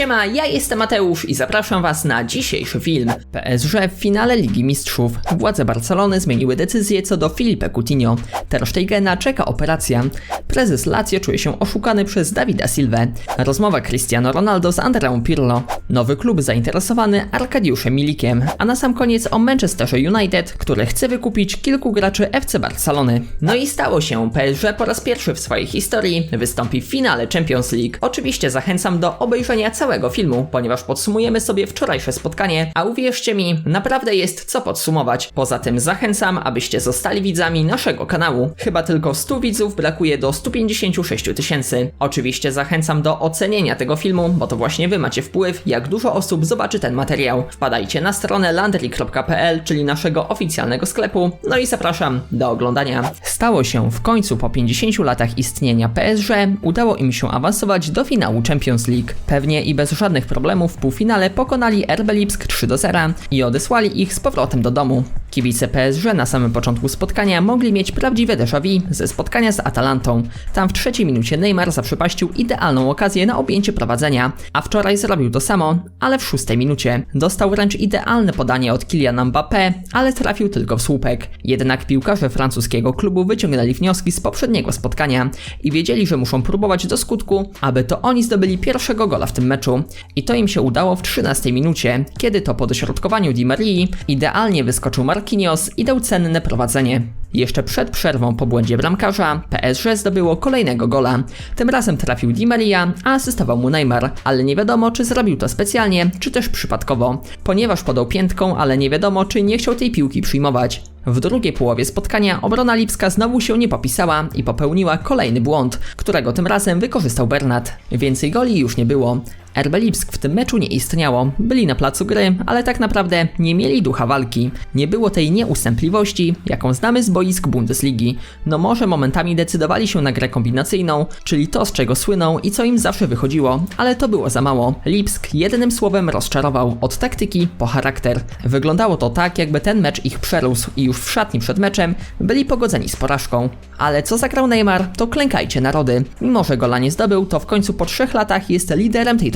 siema, ja jestem Mateusz i zapraszam was na dzisiejszy film. PSG w finale Ligi Mistrzów. Władze Barcelony zmieniły decyzję co do Filipe Coutinho. Ter Stegena czeka operacja. Prezes Lazio czuje się oszukany przez Davida Silvę. Rozmowa Cristiano Ronaldo z Andreą Pirlo. Nowy klub zainteresowany Arkadiuszem Milikiem. A na sam koniec o Manchesterze United, który chce wykupić kilku graczy FC Barcelony. No i stało się, PSG po raz pierwszy w swojej historii wystąpi w finale Champions League. Oczywiście zachęcam do obejrzenia całego filmu, ponieważ podsumujemy sobie wczorajsze spotkanie, a uwierzcie mi, naprawdę jest co podsumować. Poza tym zachęcam, abyście zostali widzami naszego kanału. Chyba tylko 100 widzów brakuje do 156 tysięcy. Oczywiście zachęcam do ocenienia tego filmu, bo to właśnie wy macie wpływ, jak dużo osób zobaczy ten materiał. Wpadajcie na stronę landry.pl, czyli naszego oficjalnego sklepu, no i zapraszam do oglądania. Stało się w końcu po 50 latach istnienia PSG, udało im się awansować do finału Champions League. Pewnie i bez żadnych problemów w półfinale pokonali RB Lipsk 3 do 0 i odesłali ich z powrotem do domu. Kibice PSG na samym początku spotkania mogli mieć prawdziwe déjà vu ze spotkania z Atalantą. Tam w trzeciej minucie Neymar zaprzepaścił idealną okazję na objęcie prowadzenia, a wczoraj zrobił to samo, ale w szóstej minucie. Dostał wręcz idealne podanie od Kyliana Mbappé, ale trafił tylko w słupek. Jednak piłkarze francuskiego klubu wyciągnęli wnioski z poprzedniego spotkania i wiedzieli, że muszą próbować do skutku, aby to oni zdobyli pierwszego gola w tym meczu. I to im się udało w 13 minucie, kiedy to po dośrodkowaniu Di Marii idealnie wyskoczył Marquinhos i dał cenne prowadzenie. Jeszcze przed przerwą po błędzie bramkarza PSG zdobyło kolejnego gola. Tym razem trafił Di Maria, a asystował mu Neymar, ale nie wiadomo czy zrobił to specjalnie, czy też przypadkowo, ponieważ podał piętką, ale nie wiadomo czy nie chciał tej piłki przyjmować. W drugiej połowie spotkania obrona Lipska znowu się nie popisała i popełniła kolejny błąd, którego tym razem wykorzystał Bernat. Więcej goli już nie było. RB Lipsk w tym meczu nie istniało, byli na placu gry, ale tak naprawdę nie mieli ducha walki. Nie było tej nieustępliwości, jaką znamy z boisk Bundesligi. No może momentami decydowali się na grę kombinacyjną, czyli to z czego słyną i co im zawsze wychodziło, ale to było za mało. Lipsk jednym słowem rozczarował, od taktyki po charakter. Wyglądało to tak, jakby ten mecz ich przerósł i już w szatni przed meczem byli pogodzeni z porażką. Ale co zagrał Neymar, to klękajcie narody. Mimo, że gola nie zdobył, to w końcu po trzech latach jest liderem tej.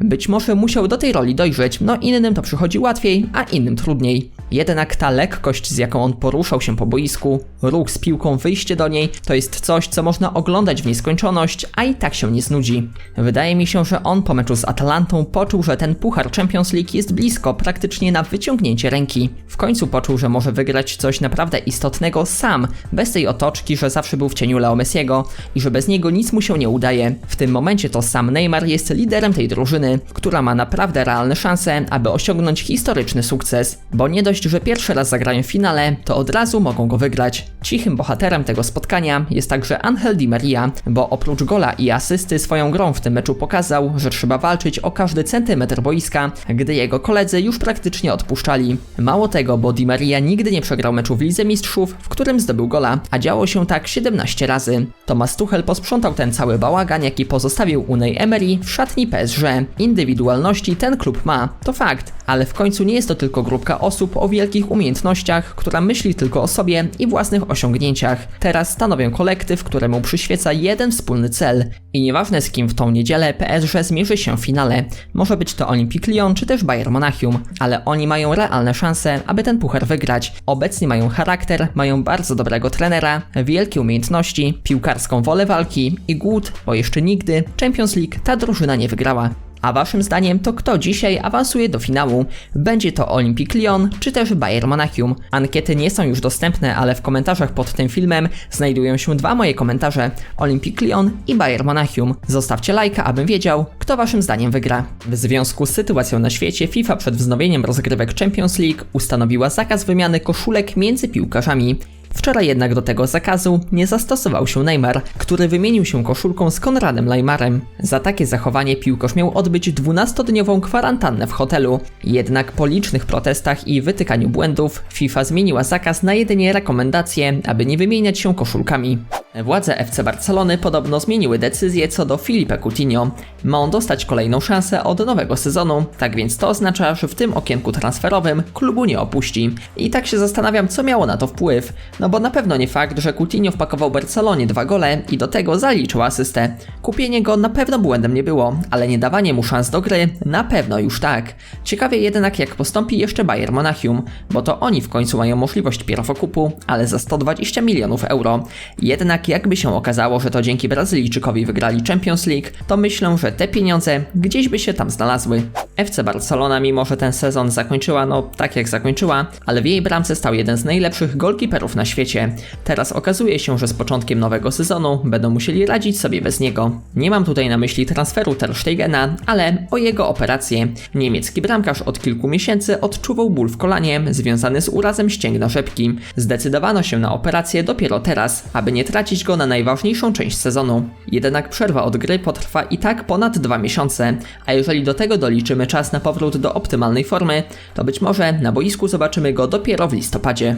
Być może musiał do tej roli dojrzeć, no innym to przychodzi łatwiej, a innym trudniej. Jednak ta lekkość, z jaką on poruszał się po boisku, ruch z piłką, wyjście do niej, to jest coś, co można oglądać w nieskończoność, a i tak się nie znudzi. Wydaje mi się, że on po meczu z Atalantą poczuł, że ten puchar Champions League jest blisko, praktycznie na wyciągnięcie ręki. W końcu poczuł, że może wygrać coś naprawdę istotnego sam, bez tej otoczki, że zawsze był w cieniu Leo Messiego i że bez niego nic mu się nie udaje. W tym momencie to sam Neymar jest liderem tej drużyny, która ma naprawdę realne szanse, aby osiągnąć historyczny sukces, bo nie dość, że pierwszy raz zagrają w finale, to od razu mogą go wygrać. Cichym bohaterem tego spotkania jest także Angel Di Maria, bo oprócz gola i asysty swoją grą w tym meczu pokazał, że trzeba walczyć o każdy centymetr boiska, gdy jego koledzy już praktycznie odpuszczali. Mało tego, bo Di Maria nigdy nie przegrał meczu w Lidze Mistrzów, w którym zdobył gola, a działo się tak 17 razy. Thomas Tuchel posprzątał ten cały bałagan, jaki pozostawił Unai Emery w szatni PSG. Indywidualności ten klub ma, to fakt, ale w końcu nie jest to tylko grupka osób o wielkich umiejętnościach, która myśli tylko o sobie i własnych osiągnięciach. Teraz stanowią kolektyw, któremu przyświeca jeden wspólny cel. I nieważne z kim w tą niedzielę PSG zmierzy się w finale. Może być to Olympique Lyon czy też Bayern Monachium, ale oni mają realne szanse, aby ten puchar wygrać. Obecnie mają charakter, mają bardzo dobrego trenera, wielkie umiejętności, piłkarską wolę walki i głód, bo jeszcze nigdy Champions League ta drużyna nie wygrała. A waszym zdaniem to kto dzisiaj awansuje do finału? Będzie to Olympique Lyon czy też Bayern Monachium? Ankiety nie są już dostępne, ale w komentarzach pod tym filmem znajdują się dwa moje komentarze: Olympique Lyon i Bayern Monachium. Zostawcie lajka, abym wiedział, kto waszym zdaniem wygra. W związku z sytuacją na świecie, FIFA przed wznowieniem rozgrywek Champions League ustanowiła zakaz wymiany koszulek między piłkarzami. Wczoraj jednak do tego zakazu nie zastosował się Neymar, który wymienił się koszulką z Konradem Leimarem. Za takie zachowanie piłkarz miał odbyć 12-dniową kwarantannę w hotelu. Jednak po licznych protestach i wytykaniu błędów FIFA zmieniła zakaz na jedynie rekomendację, aby nie wymieniać się koszulkami. Władze FC Barcelony podobno zmieniły decyzję co do Filipe Coutinho. Ma on dostać kolejną szansę od nowego sezonu, tak więc to oznacza, że w tym okienku transferowym klubu nie opuści. I tak się zastanawiam, co miało na to wpływ. No bo na pewno nie fakt, że Coutinho wpakował Barcelonie dwa gole i do tego zaliczył asystę. Kupienie go na pewno błędem nie było, ale nie dawanie mu szans do gry na pewno już tak. Ciekawie jednak jak postąpi jeszcze Bayern Monachium, bo to oni w końcu mają możliwość pierwokupu, ale za 120 milionów euro. Jednak jakby się okazało, że to dzięki Brazylijczykowi wygrali Champions League, to myślę, że te pieniądze gdzieś by się tam znalazły. FC Barcelona, mimo że ten sezon zakończyła, no tak jak zakończyła, ale w jej bramce stał jeden z najlepszych golkiperów na świecie. Teraz okazuje się, że z początkiem nowego sezonu będą musieli radzić sobie bez niego. Nie mam tutaj na myśli transferu Ter Stegena, ale o jego operację. Niemiecki bramkarz od kilku miesięcy odczuwał ból w kolanie związany z urazem ścięgna rzepki. Zdecydowano się na operację dopiero teraz, aby nie tracić go na najważniejszą część sezonu. Jednak przerwa od gry potrwa i tak ponad dwa miesiące, a jeżeli do tego doliczymy czas na powrót do optymalnej formy, to być może na boisku zobaczymy go dopiero w listopadzie.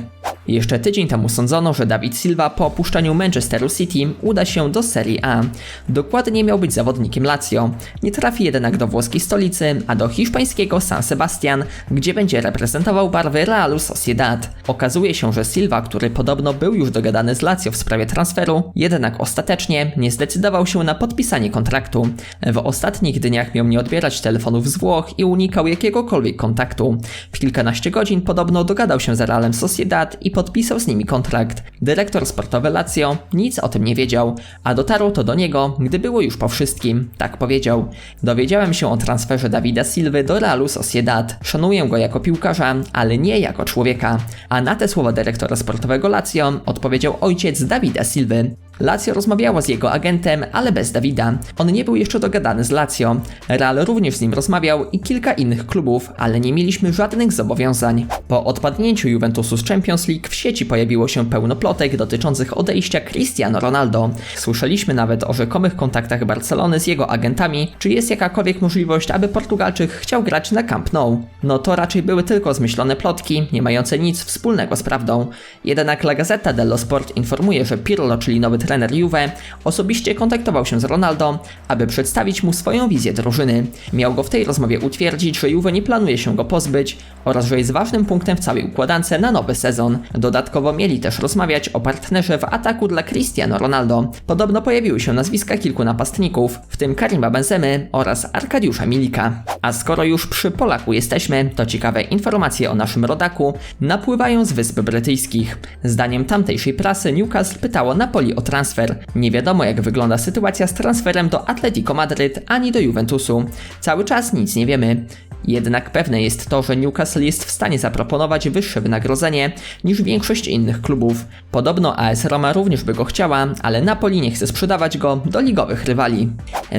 Jeszcze tydzień temu sądzono, że David Silva po opuszczeniu Manchesteru City uda się do Serie A. Dokładnie miał być zawodnikiem Lazio. Nie trafi jednak do włoskiej stolicy, a do hiszpańskiego San Sebastian, gdzie będzie reprezentował barwy Realu Sociedad. Okazuje się, że Silva, który podobno był już dogadany z Lazio w sprawie transferu, jednak ostatecznie nie zdecydował się na podpisanie kontraktu. W ostatnich dniach miał nie odbierać telefonów z Włoch i unikał jakiegokolwiek kontaktu. W kilkanaście godzin podobno dogadał się z Realem Sociedad i podpisał z nimi kontrakt. Dyrektor sportowy Lazio nic o tym nie wiedział, a dotarło to do niego, gdy było już po wszystkim. Tak powiedział. Dowiedziałem się o transferze Dawida Silwy do Realu Sociedad. Szanuję go jako piłkarza, ale nie jako człowieka. A na te słowa dyrektora sportowego Lazio odpowiedział ojciec Dawida Silwy. Lazio rozmawiała z jego agentem, ale bez Dawida. On nie był jeszcze dogadany z Lazio. Real również z nim rozmawiał i kilka innych klubów, ale nie mieliśmy żadnych zobowiązań. Po odpadnięciu Juventusu z Champions League w sieci pojawiło się pełno plotek dotyczących odejścia Cristiano Ronaldo. Słyszeliśmy nawet o rzekomych kontaktach Barcelony z jego agentami, czy jest jakakolwiek możliwość, aby Portugalczyk chciał grać na Camp Nou. No to raczej były tylko zmyślone plotki, nie mające nic wspólnego z prawdą. Jednak La Gazzetta dello Sport informuje, że Pirlo, czyli nowy trener Juve, osobiście kontaktował się z Ronaldo, aby przedstawić mu swoją wizję drużyny. Miał go w tej rozmowie utwierdzić, że Juve nie planuje się go pozbyć oraz że jest ważnym punktem w całej układance na nowy sezon. Dodatkowo mieli też rozmawiać o partnerze w ataku dla Cristiano Ronaldo. Podobno pojawiły się nazwiska kilku napastników, w tym Karima Benzemy oraz Arkadiusza Milika. A skoro już przy Polaku jesteśmy, to ciekawe informacje o naszym rodaku napływają z Wysp Brytyjskich. Zdaniem tamtejszej prasy Newcastle pytało Napoli o. Nie wiadomo jak wygląda sytuacja z transferem do Atletico Madryt ani do Juventusu. Cały czas nic nie wiemy. Jednak pewne jest to, że Newcastle jest w stanie zaproponować wyższe wynagrodzenie niż większość innych klubów. Podobno AS Roma również by go chciała, ale Napoli nie chce sprzedawać go do ligowych rywali.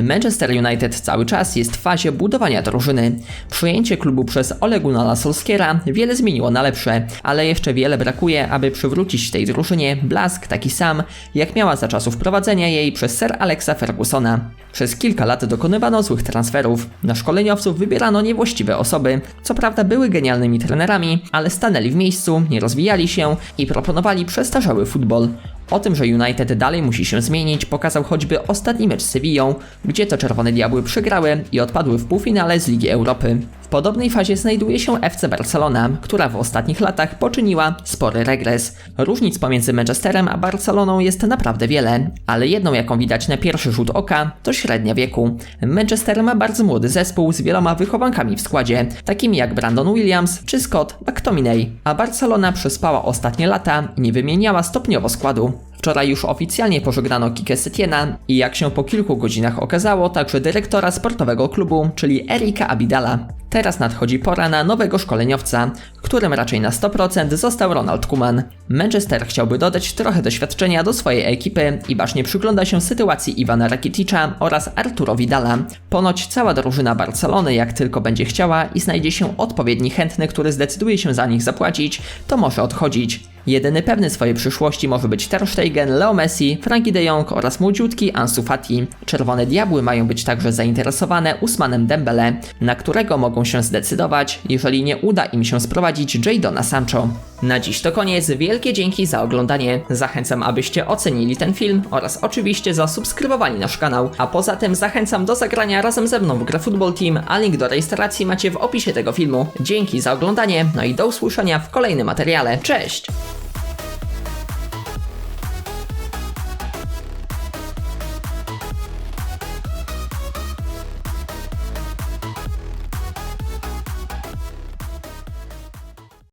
Manchester United cały czas jest w fazie budowania drużyny. Przyjęcie klubu przez Ole Gunnara Solskiera wiele zmieniło na lepsze, ale jeszcze wiele brakuje, aby przywrócić tej drużynie blask taki sam, jak miała za czasów prowadzenia jej przez Sir Alexa Fergusona. Przez kilka lat dokonywano złych transferów. Na szkoleniowców wybierano niewłaściwe osoby. Co prawda były genialnymi trenerami, ale stanęli w miejscu, nie rozwijali się i proponowali przestarzały futbol. O tym, że United dalej musi się zmienić, pokazał choćby ostatni mecz z Sevillą, gdzie to Czerwone Diabły przegrały i odpadły w półfinale z Ligi Europy. Podobnej fazie znajduje się FC Barcelona, która w ostatnich latach poczyniła spory regres. Różnic pomiędzy Manchesterem a Barceloną jest naprawdę wiele, ale jedną jaką widać na pierwszy rzut oka to średnia wieku. Manchester ma bardzo młody zespół z wieloma wychowankami w składzie, takimi jak Brandon Williams czy Scott McTominay, a Barcelona przespała ostatnie lata i nie wymieniała stopniowo składu. Wczoraj już oficjalnie pożegnano Kike Setiena i jak się po kilku godzinach okazało, także dyrektora sportowego klubu, czyli Erika Abidala. Teraz nadchodzi pora na nowego szkoleniowca, którym raczej na 100% został Ronald Koeman. Manchester chciałby dodać trochę doświadczenia do swojej ekipy i bacznie przygląda się sytuacji Iwana Rakiticza oraz Arturo Vidala. Ponoć cała drużyna Barcelony jak tylko będzie chciała i znajdzie się odpowiedni chętny, który zdecyduje się za nich zapłacić, to może odchodzić. Jedyny pewny swojej przyszłości może być Ter Stegen, Leo Messi, Frankie de Jong oraz młodziutki Ansu Fati. Czerwone Diabły mają być także zainteresowane Usmanem Dembele, na którego mogą się zdecydować, jeżeli nie uda im się sprowadzić Jadona Sancho. Na dziś to koniec, wielkie dzięki za oglądanie. Zachęcam, abyście ocenili ten film oraz oczywiście zasubskrybowali nasz kanał. A poza tym zachęcam do zagrania razem ze mną w grę Football Team, a link do rejestracji macie w opisie tego filmu. Dzięki za oglądanie, no i do usłyszenia w kolejnym materiale. Cześć!